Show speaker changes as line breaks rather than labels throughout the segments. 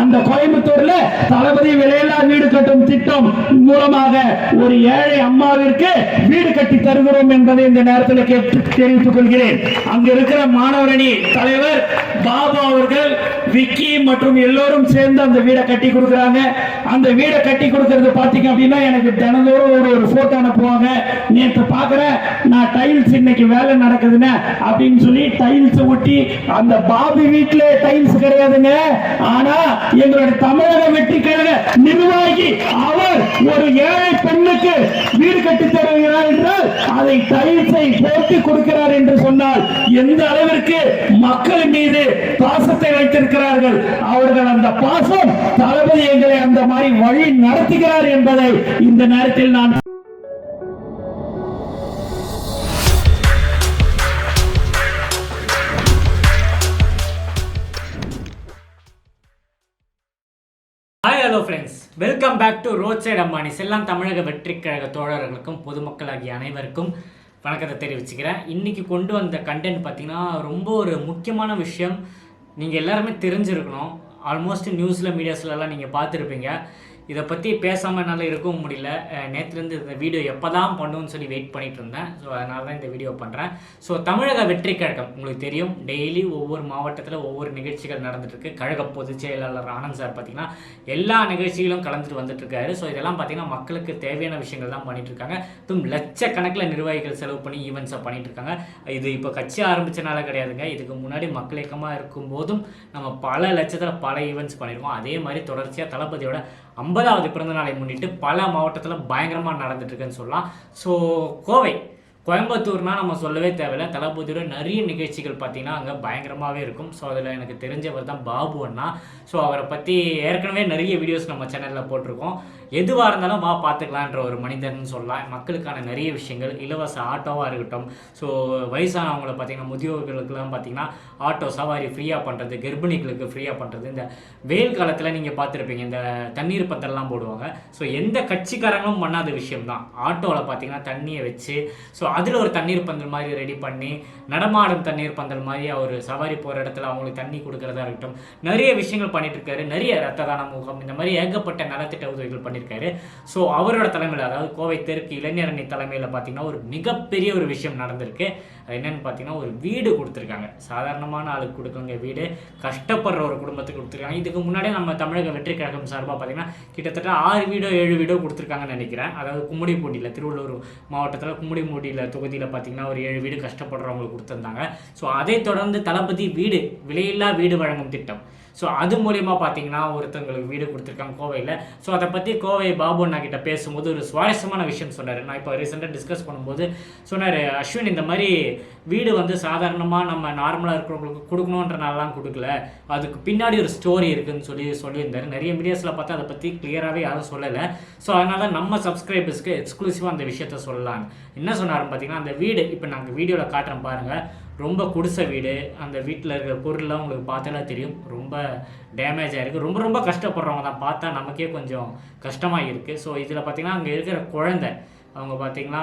அந்த கோயம்புத்தூர்ல தளபதி விலையில்லா வீடு கட்டும் திட்டம் மூலமாக ஒரு ஏழை அம்மாவிற்கு வீடு கட்டி தருகிறோம் என்பதை இந்த நேரத்தில் கேட்டு தெரிவித்துக் கொள்கிறேன். அங்க இருக்கிற மாணவரணி தலைவர் பாபு அவர்கள் விக்கி மற்றும் எல்லோரும் சேர்ந்து அந்த வீடை கட்டி கொடுக்குறாங்க. அந்த வீடை கட்டி கொடுக்கறது பார்த்தீங்க அப்படின்னா எனக்கு தினந்தோறும் ஒரு ஒரு ஃபோட்டோ அனுப்புவாங்க. நேற்று பார்க்குறேன் நான் டைல்ஸ் இன்னைக்கு வேலை நடக்குதுன்னு அப்படின்னு சொல்லி டைல்ஸ் ஒட்டி அந்த பாபு வீட்டிலே டைல்ஸ் கிடையாதுங்க. ஆனா எங்களுடைய தமிழக வெற்றி கழக நிர்வாகி அவர் ஒரு ஏழை பெண்ணுக்கு வீடு கட்டி தருகிறார் என்றால் அதை டைல்ஸை போட்டு கொடுக்கிறார் என்று சொன்னால் எந்த அளவிற்கு மக்கள் மீது பாசத்தை இருக்கிறார்கள். அவர்கள் அந்த பாசம் தளபதி எங்களை அந்த மாதிரி வழி நடத்துகிறார் என்பதை இந்த நேரத்தில் நான்
hi hello friends welcome back to road side Ambani செல்லாம் தமிழக வெற்றி கழக தோழர்களுக்கும் பொதுமக்களாகிய அனைவருக்கும் வணக்கத்தை தெரிவிச்சுக்கிறேன் இன்னைக்கு கொண்டு வந்த கண்டென்ட் பார்த்தீங்கன்னா ரொம்ப ஒரு முக்கியமான விஷயம் நீங்கள் எல்லாருமே தெரிஞ்சிருக்கணும். ஆல்மோஸ்ட் நியூஸில் மீடியாஸ்லலாம் நீங்கள் பார்த்துருப்பீங்க. இதை பற்றி பேசாமல் என்னால் இருக்கவும் முடியல. நேற்றுலேருந்து இந்த வீடியோ எப்போ தான் பண்ணுன்னு சொல்லி வெயிட் பண்ணிட்டு இருந்தேன். ஸோ அதனால தான் இந்த வீடியோ பண்ணுறேன் ஸோ தமிழக வெற்றி கழகம் உங்களுக்கு தெரியும் டெய்லி ஒவ்வொரு மாவட்டத்தில் ஒவ்வொரு நிகழ்ச்சிகள் நடந்துட்டுருக்கு கழக பொதுச் செயலாளர் ஆனந்த் சார் பார்த்திங்கன்னா எல்லா நிகழ்ச்சிகளும் கலந்துட்டு வந்துட்டுருக்காரு ஸோ இதெல்லாம் பார்த்தீங்கன்னா மக்களுக்கு தேவையான விஷயங்கள் தான் பண்ணிட்டு இருக்காங்க. அதுவும் லட்சக்கணக்கில் நிர்வாகிகள் செலவு பண்ணி ஈவெண்ட்ஸை பண்ணிட்டு இருக்காங்க. இது இப்போ கட்சி ஆரம்பிச்சனால கிடையாதுங்க. இதுக்கு முன்னாடி மக்கள் இயக்கமாக இருக்கும்போதும் நம்ம பல லட்சத்தில் பல ஈவெண்ட்ஸ் பண்ணியிருக்கோம் அதே மாதிரி தொடர்ச்சியாக தளபதியோட ஐம்பதாவது பிறந்த நாளை முன்னிட்டு பல மாவட்டத்தில் பயங்கரமாக நடந்துட்டு இருக்குன்னு சொல்லலாம். ஸோ கோவை கோயம்புத்தூர்னால் நம்ம சொல்லவே தேவையில்ல. தளபதியோட நிறைய நிகழ்ச்சிகள் பார்த்திங்கன்னா அங்கே பயங்கரமாகவே இருக்கும். ஸோ அதில் எனக்கு தெரிஞ்சவர் தான் பாபு அண்ணா. ஸோ அவரை பற்றி ஏற்கனவே நிறைய வீடியோஸ் நம்ம சேனலில் போட்டிருக்கோம். எதுவாக இருந்தாலும் வா பார்த்துக்கலான்ற ஒரு மனிதன் சொல்லலாம். மக்களுக்கான நிறைய விஷயங்கள் இலவச ஆட்டோவாக இருக்கட்டும். ஸோ வயசானவங்களை பார்த்தீங்கன்னா முதியோர்களுக்கெல்லாம் பார்த்தீங்கன்னா ஆட்டோ சவாரி ஃப்ரீயாக பண்ணுறது கர்ப்பிணிகளுக்கு ஃப்ரீயாக பண்ணுறது இந்த வெயில் காலத்தில் நீங்கள் பார்த்துருப்பீங்க இந்த தண்ணீர் பந்தல்லாம் போடுவாங்க. ஸோ எந்த கட்சிக்காரங்களும் பண்ணாத விஷயம் தான் ஆட்டோவில் பார்த்தீங்கன்னா தண்ணியை வச்சு ஸோ அதில் ஒரு தண்ணீர் பந்தல் மாதிரி ரெடி பண்ணி நடமாடும் தண்ணீர் பந்தல் மாதிரி அவர் சவாரி போகிற இடத்துல அவங்களுக்கு தண்ணி கொடுக்கறதா இருக்கட்டும். நிறைய விஷயங்கள் பண்ணிட்டு இருக்காரு. நிறைய ரத்த தான முகம் இந்த மாதிரி ஏகப்பட்ட நலத்திட்ட உதவிகள் பண்ணியிருக்காரு ஸோ அவரோட தலைமையில் அதாவது கோவை தெற்கு இளைஞரணி தலைமையில் பார்த்தீங்கன்னா ஒரு மிகப்பெரிய ஒரு விஷயம் நடந்திருக்கு. அது என்னன்னு பார்த்தீங்கன்னா ஒரு வீடு கொடுத்துருக்காங்க. சாதாரணமான ஆளுக்கு கொடுக்குங்க வீடு. கஷ்டப்படுற ஒரு குடும்பத்துக்கு கொடுத்துருக்காங்க. இதுக்கு முன்னாடியே நம்ம தமிழக வெற்றி கழகம் சார்பாக பார்த்தீங்கன்னா கிட்டத்தட்ட ஆறு வீடோ ஏழு வீடோ கொடுத்துருக்காங்கன்னு நினைக்கிறேன். அதாவது கும்முடிப்பூண்டியில் திருவள்ளூர் மாவட்டத்தில் கும்முடிப்பூண்டியில் தொகுதியில் பார்த்தீங்கன்னா ஒரு ஏழு வீடு கஷ்டப்படுறவங்களுக்கு கொடுத்துருந்தாங்க. ஸோ அதை தொடர்ந்து தளபதி வீடு விலையில்லா வீடு வழங்கும் திட்டம். ஸோ அது மூலியமாக பார்த்தீங்கன்னா ஒருத்தங்களுக்கு வீடு கொடுத்துருக்காங்க கோவையில். ஸோ அதை பற்றி கோவை பாபு அண்ணா கிட்ட பேசும்போது ஒரு சுவாரஸ்யமான விஷயம் சொன்னார். நான் இப்போ ரீசெண்டாக டிஸ்கஸ் பண்ணும்போது சொன்னார் அஸ்வின் இந்த மாதிரி வீடு வந்து சாதாரணமாக நம்ம நார்மலாக இருக்கிறவங்களுக்கு கொடுக்கணுன்றனாலாம் கொடுக்கல. அதுக்கு பின்னாடி ஒரு ஸ்டோரி இருக்குதுன்னு சொல்லி சொல்லியிருந்தாரு. நிறைய மீடியாஸில் பார்த்தா அதை பற்றி கிளியராகவே யாரும் சொல்லலை. ஸோ அதனால நம்ம சப்ஸ்கிரைபர்ஸ்க்கு எக்ஸ்க்ளூசிவாக அந்த விஷயத்த சொல்லலாம் என்ன சொன்னார் பார்த்தீங்கன்னா அந்த வீடு இப்போ நாங்கள் வீடியோவில் காட்டுறோம் பாருங்கள் ரொம்ப குடிசை வீடு. அந்த வீட்டில் இருக்கிற பொருள்லாம் உங்களுக்கு பார்த்தாலே தெரியும். ரொம்ப டேமேஜ் ஆகிருக்கு ரொம்ப ரொம்ப கஷ்டப்படுறவங்க தான். பார்த்தா நமக்கே கொஞ்சம் கஷ்டமாக இருக்குது ஸோ இதில் பார்த்தீங்கன்னா அங்கே இருக்கிற குழந்தை அவங்க பார்த்தீங்கன்னா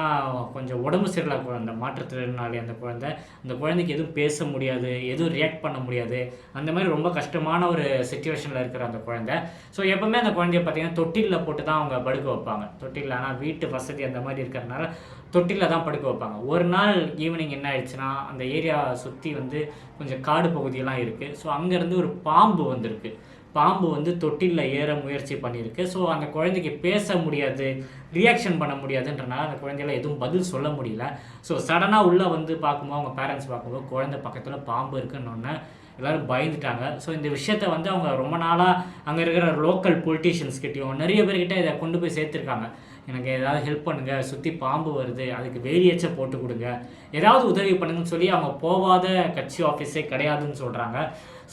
கொஞ்சம் உடம்பு சரியில்லாத குழந்தை மாற்றுத்திறனாளி அந்த குழந்தை. அந்த குழந்தைக்கு எதுவும் பேச முடியாது எதுவும் ரியாக்ட் பண்ண முடியாது. அந்த மாதிரி ரொம்ப கஷ்டமான ஒரு சுச்சுவேஷனில் இருக்கிற அந்த குழந்தை. ஸோ எப்பவுமே அந்த குழந்தைய பார்த்தீங்கன்னா தொட்டிலில் போட்டு தான் அவங்க படுக்க வைப்பாங்க. தொட்டிலில் ஆனால் வீட்டு வசதி அந்த மாதிரி இருக்கிறதுனால தொட்டிலில் தான் படுக்க வைப்பாங்க. ஒரு நாள் ஈவினிங் என்ன ஆயிடுச்சுன்னா அந்த ஏரியா சுற்றி வந்து கொஞ்சம் காடு பகுதியெல்லாம் இருக்குது ஸோ அங்கேருந்து ஒரு பாம்பு வந்திருக்கு. பாம்பு வந்து தொட்டிலில் ஏற முயற்சி பண்ணியிருக்கு. ஸோ அந்த குழந்தைக்கு பேச முடியாது ரியாக்ஷன் பண்ண முடியாதுன்றனால அந்த குழந்தையில எதுவும் பதில் சொல்ல முடியல. ஸோ சடனாக உள்ளே வந்து பார்க்கும்போது அவங்க பேரண்ட்ஸ் பார்க்கும்போது குழந்தை பக்கத்தில் பாம்பு இருக்குன்னொன்னே எல்லோரும் பயந்துட்டாங்க. ஸோ இந்த விஷயத்த வந்து அவங்க ரொம்ப நாளாக அங்கே இருக்கிற லோக்கல் பொலிட்டீஷியன்ஸ் கிட்டேயும் நிறைய பேர்கிட்ட இதை கொண்டு போய் சேர்த்துருக்காங்க. எனக்கு ஏதாவது ஹெல்ப் பண்ணுங்க சுற்றி பாம்பு வருது அதுக்கு வேலியச்சை போட்டு கொடுங்க. ஏதாவது உதவி பண்ணுங்கன்னு சொல்லி அவங்க போகாத கட்சி ஆஃபீஸே கிடையாதுன்னு சொல்கிறாங்க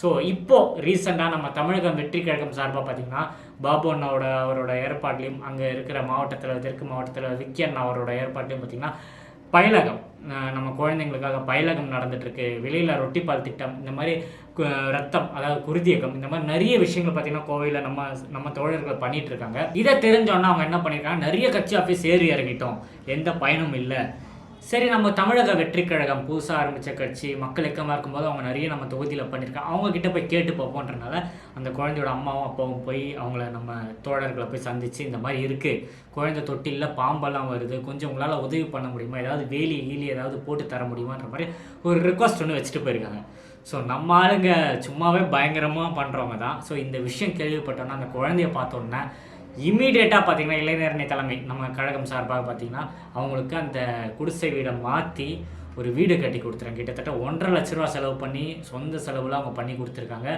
ஸோ இப்போ ரீசெண்டாக நம்ம தமிழகம் வெற்றி கழகம் சார்பாக பார்த்தீங்கன்னா பாபு அண்ணாவோட அவரோட ஏற்பாட்லையும் அங்கே இருக்கிற மாவட்டத்தில் தெற்கு மாவட்டத்தில் விக்கி அண்ணா அவரோட ஏற்பாட்லையும் பார்த்தீங்கன்னா பயிலகம். நம்ம குழந்தைங்களுக்காக பயிலகம் நடந்துகிட்ருக்கு வெளியில் வெளியில் ரொட்டிப்பால் திட்டம் இந்த மாதிரி கு- ரத்தம் அதாவது குருதியகம் இந்த மாதிரி நிறைய விஷயங்கள் பார்த்தீங்கன்னா கோவையில் நம்ம நம்ம தோழர்கள் பண்ணிகிட்டு இருக்காங்க இதை தெரிஞ்சோன்னா அவங்க என்ன பண்ணியிருக்காங்க நிறைய கட்சி ஆஃபீஸ் ஏறி இறங்கிட்டோம். எந்த பயனும் இல்லை. சரி நம்ம தமிழக வெற்றி கழகம் புதுசாக ஆரம்பித்த கட்சி மக்கள் இக்கமாக இருக்கும்போது அவங்க நிறைய நம்ம தொகுதியில் பண்ணியிருக்காங்க. அவங்க கிட்ட போய் கேட்டு பார்ப்போன்றனால அந்த குழந்தையோட அம்மாவும் அப்பாவும் போய் அவங்கள நம்ம தோழர்களை போய் சந்தித்து இந்த மாதிரி இருக்குது குழந்தை தொட்டிலில் பாம்பெல்லாம் வருது. கொஞ்சம் உங்களால் உதவி பண்ண முடியுமா? ஏதாவது வேலி ஈலி ஏதாவது போட்டு தர முடியுமான்ற மாதிரி ஒரு ரிக்வஸ்ட் ஒன்று வச்சுட்டு போயிருக்காங்க. ஸோ நம்ம ஆளுங்க சும்மாவே பயங்கரமாக பண்ணுறவங்க தான். ஸோ இந்த விஷயம் கேள்விப்பட்டோன்னா அந்த குழந்தைய பார்த்தோன்னே இம்மீடியட்டாக பார்த்தீங்கன்னா இளைஞரணி தலைமை நம்ம கழகம் சார்பாக பார்த்தீங்கன்னா அவங்களுக்கு அந்த குடிசை வீடை மாற்றி ஒரு வீடு கட்டி கொடுத்துருங்க கிட்டத்தட்ட ஒன்றரை லட்ச ரூபா செலவு பண்ணி சொந்த செலவில் அவங்க பண்ணி கொடுத்துருக்காங்க.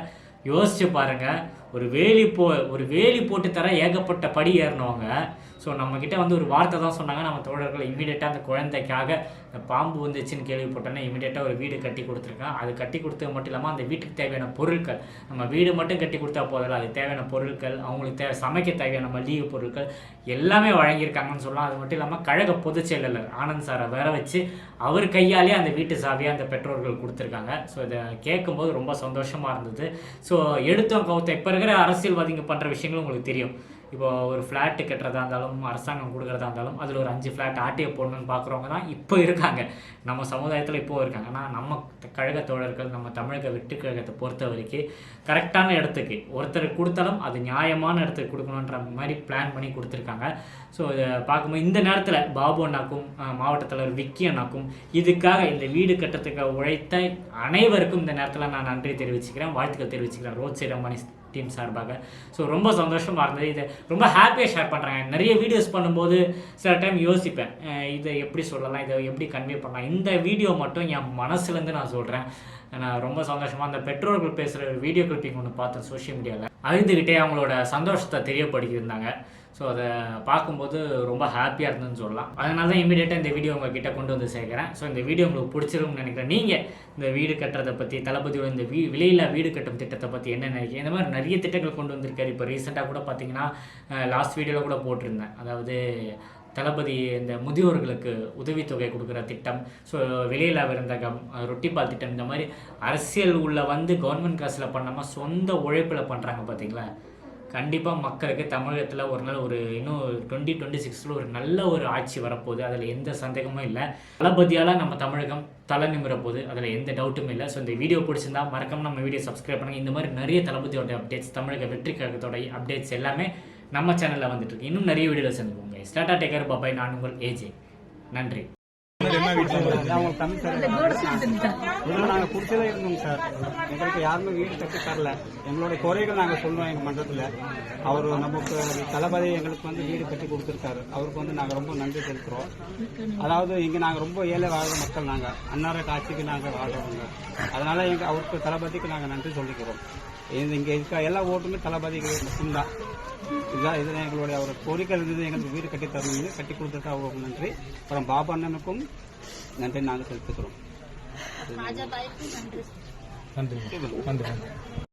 யோசிச்சு பாருங்கள் ஒரு வேலி போ ஒரு வேலி போட்டு தர ஏகப்பட்ட படி ஏறினவங்க ஸோ நம்மக்கிட்ட வந்து ஒரு வார்த்தை தான் சொன்னாங்க. நம்ம தோழர்கள் இமீடியட்டாக அந்த குழந்தைக்காக இந்த பாம்பு வந்துச்சுன்னு கேள்விப்பட்டோன்னே இமீடியட்டாக ஒரு வீடு கட்டி கொடுத்துருக்கேன் அது கட்டி கொடுத்தது மட்டும் இல்லாமல் அந்த வீட்டுக்கு தேவையான பொருட்கள் நம்ம வீடு மட்டும் கட்டி கொடுத்தா போதில்ல அது தேவையான பொருட்கள் அவங்களுக்கு தேவை சமைக்க தேவையான மளிகை பொருட்கள் எல்லாமே வழங்கியிருக்காங்கன்னு சொல்லலாம். அது மட்டும் இல்லாமல் கழக பொதுச் செயலாளர் ஆனந்த் சாரை வேற வச்சு அவர் கையாலே அந்த வீட்டு சாவியை அந்த பெற்றோர்கள் கொடுத்துருக்காங்க. ஸோ இதை கேட்கும்போது ரொம்ப சந்தோஷமாக இருந்தது. ஸோ எடுத்தோம் கவுத்த இப்போ இருக்கிற அரசியல்வாதிங்க பண்ணுற விஷயங்களும் உங்களுக்கு தெரியும். இப்போ ஒரு ஃப்ளாட்டு கட்டுறதா இருந்தாலும் அரசாங்கம் கொடுக்குறதா இருந்தாலும் அதில் ஒரு அஞ்சு ஃப்ளாட் ஆட்டிய போடணும்னு பார்க்குறவங்க தான் இப்போ இருக்காங்க. நம்ம சமுதாயத்தில் இப்போ இருக்காங்க. ஆனால் நம்ம கழக தோழர்கள் நம்ம தமிழக வெட்டு கழகத்தை பொறுத்த வரைக்கும் கரெக்டான இடத்துக்கு ஒருத்தர் கொடுத்தாலும் அது நியாயமான இடத்துக்கு கொடுக்கணுன்ற மாதிரி பிளான் பண்ணி கொடுத்துருக்காங்க. ஸோ இதை பார்க்கும்போது இந்த நேரத்தில் பாபு அண்ணாக்கும் மாவட்ட தலைவர் விக்கி அண்ணாக்கும் இதுக்காக இந்த வீடு கட்டுறதுக்கு உழைத்த அனைவருக்கும் இந்த நேரத்தில் நான் நன்றி தெரிவிச்சுக்கிறேன். வாழ்த்துக்கள் தெரிவிச்சுக்கிறேன். ரோட் சைடு அம்மானி டீம் சார்பாக. ஸோ ரொம்ப சந்தோஷமாக இருந்தது. இதை ரொம்ப ஹாப்பியாக ஷேர் பண்ணுறாங்க நிறைய வீடியோஸ் பண்ணும்போது சில டைம் யோசிப்பேன். இதை எப்படி சொல்லலாம்? இதை எப்படி கன்வே பண்ணலாம்? இந்த வீடியோ மட்டும் என் மனசுலேருந்து நான் சொல்கிறேன் நான் ரொம்ப சந்தோஷமாக அந்த பெற்றோர்கள் பேசுகிற ஒரு வீடியோ கிளிப்பிங் ஒன்று பார்த்தேன் சோஷியல் மீடியாவில் அழுதுகிட்டே அவங்களோட சந்தோஷத்தை தெரியப்படுத்தியிருந்தாங்க. ஸோ அதை பார்க்கும்போது ரொம்ப ஹாப்பியாக இருந்ததுன்னு சொல்லலாம். அதனால தான் இமீடியட்டாக இந்த வீடியோ உங்ககிட்ட கொண்டு வந்து சேர்க்குறேன். ஸோ இந்த வீடியோ உங்களுக்கு பிடிச்சிருக்கும்னு நினைக்கிறேன். நீங்கள் இந்த வீடு கட்டுறதை பற்றி தளபதியோட இந்த வீ விலையில்லா வீடு கட்டும் திட்டத்தை பற்றி என்ன நினைக்கிறீங்க? இந்த மாதிரி நிறைய திட்டங்கள் கொண்டு வந்திருக்காரு. இப்போ ரீசெண்டாக கூட பார்த்தீங்கன்னா லாஸ்ட் வீடியோவில் கூட போட்டிருந்தேன். அதாவது தளபதி இந்த முதியோர்களுக்கு உதவித்தொகை கொடுக்குற திட்டம் ஸோ வெளியில விருந்தகம் ரொட்டிப்பால் திட்டம் இந்த மாதிரி அரசியல் உள்ள வந்து கவர்மெண்ட் காசில் பண்ணாமல் சொந்த உழைப்பில் பண்ணுறாங்க பார்த்தீங்களா? கண்டிப்பாக மக்களுக்கு தமிழகத்தில் ஒரு நாள் ஒரு இன்னும் டுவெண்ட்டி டுவெண்ட்டி சிக்ஸில் ஒரு நல்ல ஒரு ஆட்சி வரப்போகுது. அதில் எந்த சந்தேகமும் இல்லை. தளபதியால் நம்ம தமிழகம் தலை நிமிர போகுது. அதில் எந்த டவுட்டும் இல்லை. ஸோ இந்த வீடியோ பிடிச்சிருந்தா மறக்காம நம்ம வீடியோ சப்ஸ்கிரைப் பண்ணுங்கள் இந்த மாதிரி நிறைய தளபதியோட அப்டேட்ஸ் தமிழக வெற்றி கழகத்தோட அப்டேட்ஸ் எல்லாமே நம்ம சேனலில் வந்துட்டுருக்கு இன்னும் நிறைய வீடியோவில் சேர்ந்துக்கோங்க ஸ்டாட்டா டேக்கர் பாபாய் நான் உங்கள் ஏஜே நன்றி.
அவங்க தமிழ் சார்? இதெல்லாம் நாங்கள் குடிச்சதே இருந்தோம் சார். எங்களுக்கு யாருமே வீடு கட்டி தரல. எங்களுடைய குறைகள் நாங்கள் சொல்லுவோம் எங்கள் மன்றத்தில். அவர் நமக்கு தளபதி எங்களுக்கு வந்து வீடு கட்டி கொடுத்துருக்காரு. அவருக்கு வந்து நாங்கள் ரொம்ப நன்றி செலுத்துகிறோம் அதாவது இங்கே நாங்கள் ரொம்ப ஏழை வாழ்ற மக்கள் நாங்கள் அன்னார காட்சிக்கு நாங்கள் வாழ்றவங்க. அதனால எங்க அவருக்கு தளபதிக்கு நாங்கள் நன்றி சொல்லிக்கிறோம். இங்கே இருக்க எல்லா ஓட்டுமே தளபதி மட்டும்தான் இதுதான் இதில் எங்களுடைய அவர் கோரிக்கை இருந்தது எங்களுக்கு வீடு கட்டி தருவீங்க கட்டி கொடுத்ததுக்கு அவருக்கு நன்றி. அப்புறம் பாபா அண்ணனுக்கும் நன்றி நாங்கள் செலுத்துக்கிறோம்
நன்றி. நன்றி.
நன்றி.